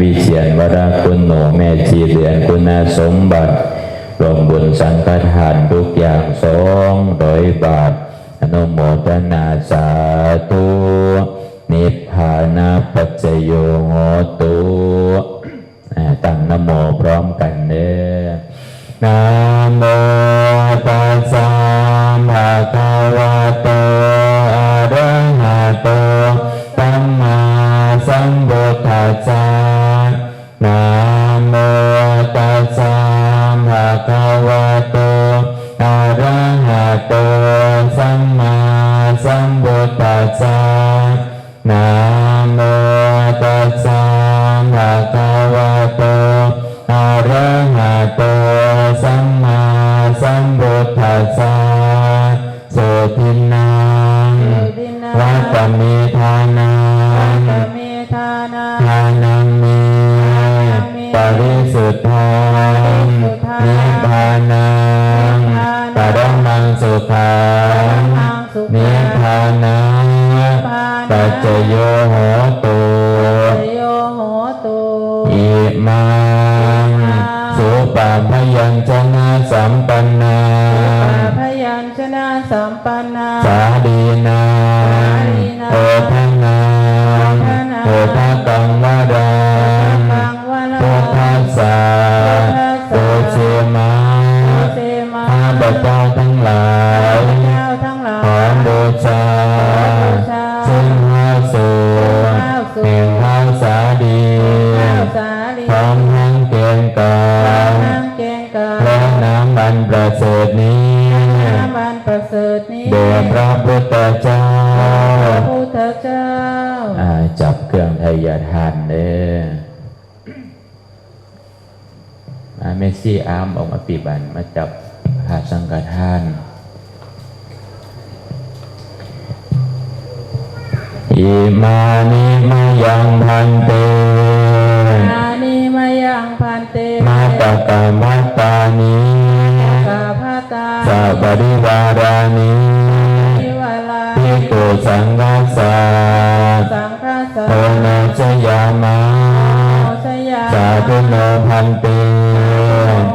วิเชียนวราคุณหนูแม่จีเดือนคุณสมบัติรวมบุญสังฆทานทุกอย่างสองร้อยบาท อนุโมทนาสาธุนิพพานาปัจโยโหตุตั้งนโมพร้อมกันเด้อนโมตัสสะภะคะวะ สสะโสทินังวัตเมธานังทานังเมปริสุทธังนิพพานังปรมังสุขังนิพพานังปัจโยโหต มปันนาสาดีนาโอทังนาโอทั จับเครื่องไทยทานเด้อมาเมสซี่อาร์มออกมาปีบัน มาจับหาสังกทานอิมานิมา โนพันเต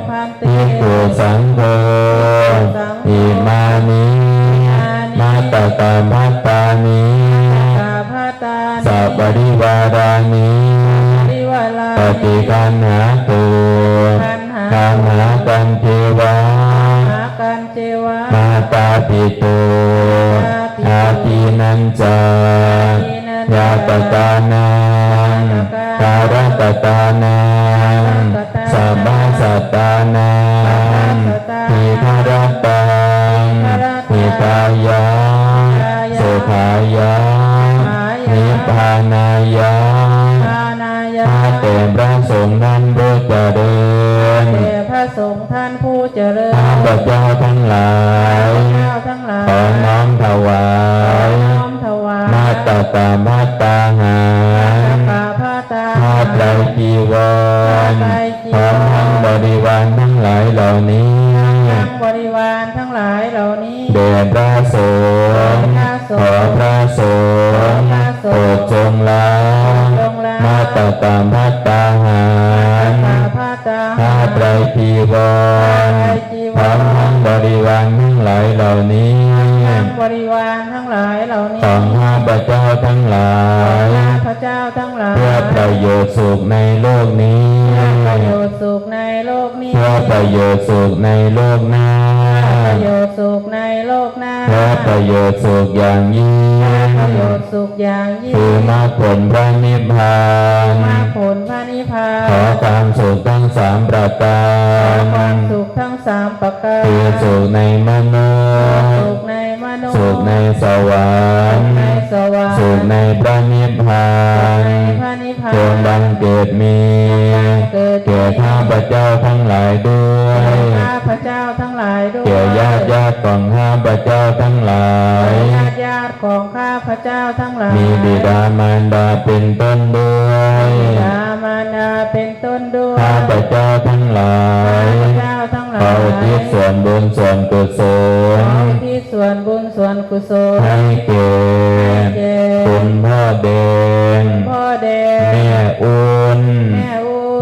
พันเตพิกุสังโฆอิมานิมาตกามัตตานิตาสัพปริวารานิปฏิกันหาตุกามหากันเทวาหากันเจวามาตาปิโตอาทินันจายาตตานัง ตตานังทิคารตังทิตายาสุขายานิพพานายาทานายาข้าแต่พระสงฆ์นั้นรู้เจริญแด่พระสงฆ์ท่านผู้เจริญข้าพเจ้าทั้งหลายเจ้าทั้งหลายขอน้อมถวายน้อมถวายมาตาตามาตาหา นี้ทั้งบริวารทั้งหลายเหล่านี้ เดชพระสงฆ์ขอพระสงฆ์โปรดจงล้างมาตาตามาตาหารกาพาตาข้าไตรจีวรพร้อมทั้งบริวารทั้งหลายเหล่านี้ทั้งบริวารทั้งหลายเหล่านี้ ของข้าพเจ้าทั้งหลายพ ระเจ้าทั้งหลายเพื่อประโยชน์สุขในโลกนี้ประโยชน์สุขในโลกนี้เพื่อประโยชน์สุขในโลกหน้าประโยชน์สุขในโลกหน้าเพื่อประโยชน์สุขอย่างยิ่งประโยชน์สุขอย่างยิ่งคือมรรคผลพระนิพพานมาผลพระนิพพานขอความสุขทั้งสามประกาครวามสุขทั้งสามประการคือสุขในมนุษสุย์ขในมนุษย์สุขในสวรรค์ในสวรรค์สุขในพระนิพพาน ในพระนิพพานจงบังเกิดมีเกิดแก่ข้าพเจ้าทั้งหลายด้วยข้าพระเจ้าทั้งหลายด้วยแก่ญาติญาติของข้าพเจ้าทั้งหลายญาติญาติของข้าพระเจ้าทั้งหลายมีบิดามารดาเป็นต้นด้วยบิดามารดาเป็นต้นด้วยข้าพเจ้าทั้งหลายข้าพเจ้าทั้งหลายขออุทิศส่วนบุญส่วนกุศขลออุที่ส่วนบุญส่วนกุศลให้แก่แก่คุณพ่อเด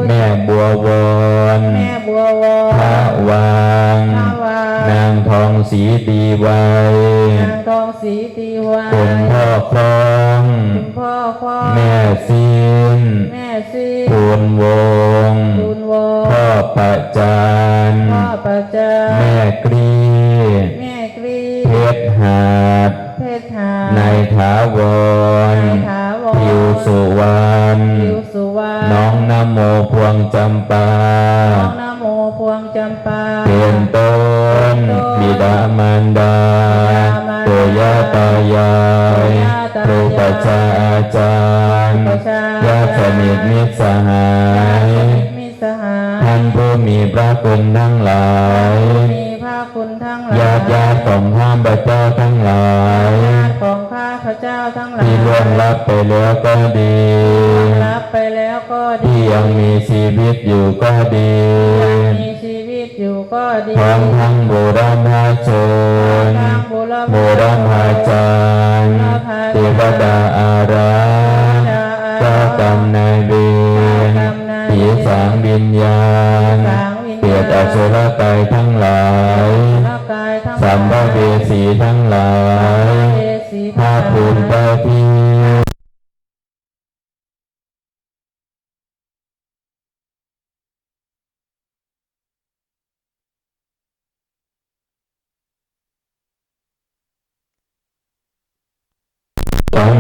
แม่บัววอนแม่บัววอนพระวางนางทองสีดีไว้นางทองสีดีไว้คุณพ่อคลองคุณพ่อคล้องแม่ซีนแม่สิ้นทูลวงทูลวงพ่อประจานพ่อประจันแม่กรีแม่กรีเพชรหาดเพชรหาดในถาวรผิวสุวรรณ มพวงจำปาน้องนโมพวงจำปาเป็นต้นบิดามารดาปู่ย่าตายายครูประชาอาจารย์ญาติสนิทมิตรสหายมิสหายท่านผู้มีพระคุณทั้งหลายมีพระคุณทั้งหลายญาติญาติของข้ามพระเจ้า ทั้งหลายที่ล่วงลับไปแล้วก็ดีรับไปแล้วก็ดีที่ยังมีชีวิตอยู่ก็ดียังมีชีวิตอยู่ก็ดีพร้อมทั้งโบราณพาชนทางบุรโบราณพาจารย์เทวดาอารักษ์เจ้ากรรมนายเวรผีสางวิญญาณเปรียดอสุรกายทั้งหลายร่างกายทั้งสัมภเวสีทั้งหลายเวสีภาคภูมิ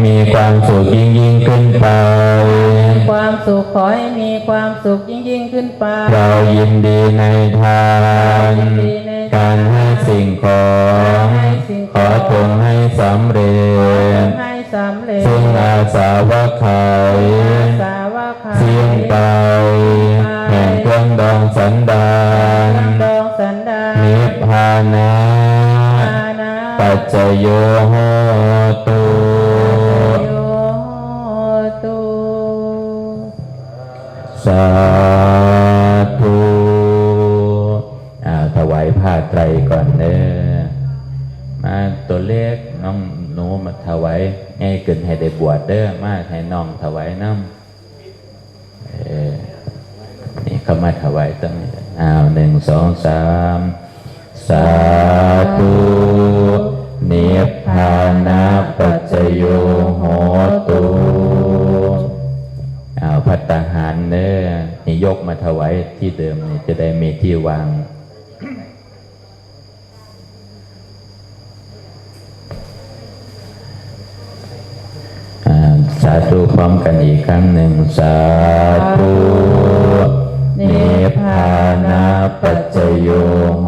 มีความสุขยิ่งยิ่งขึ้นไป ความสุขขอให้มีความสุขยิ่งยิ่งขึ้นไป เรายินดีในทาน การให้สิ่งของ ขอจงให้สำเร็จให้สำเร็จ ซึ่งอาสาวะไขยสาวกขายเสี่ยงไปแห่งเครื่องดองสันดานดองสันดานนิพพานะอาณาปัจจโยโหตุาธุอาถวายผ้าไตรก่อนเด้อมาตัวเลขน้องหนูมาถวายง่ายเกินให้ได้บวชเด้อมาให้น้องถวายน้ำเออนี่เขามาถวายตั้งอ้าวหนึ่งสองสามสาธุเนพพานาปัจโยโหตุเอาวพัตตา ยกมาถวายที่เดิมนี่จะได้มีที่วางอ่าสาธุพร้อมกันอีกครั้งหนึ่งสาธุเนพานาปัจจโยโห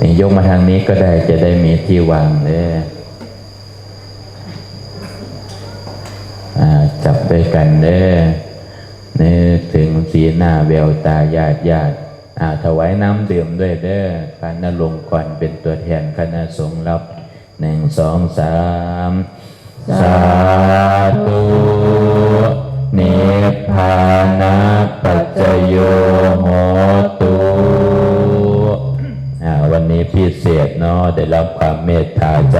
นี่ยกมาทางนี้ก็ได้จะได้มีที่วางเลยจับด้วยกันเด้อนึกถึงสีหน้าแววตาญาติญาติอาถวายน้ำดื่มด้วยเด้อคณะลงก่อนเป็นตัวแทนคณะสงฆ์รับหนึ่งสองสามสาธุเนพานะปัจโยโห พิเศษเนาะได้รับความเมตตาจ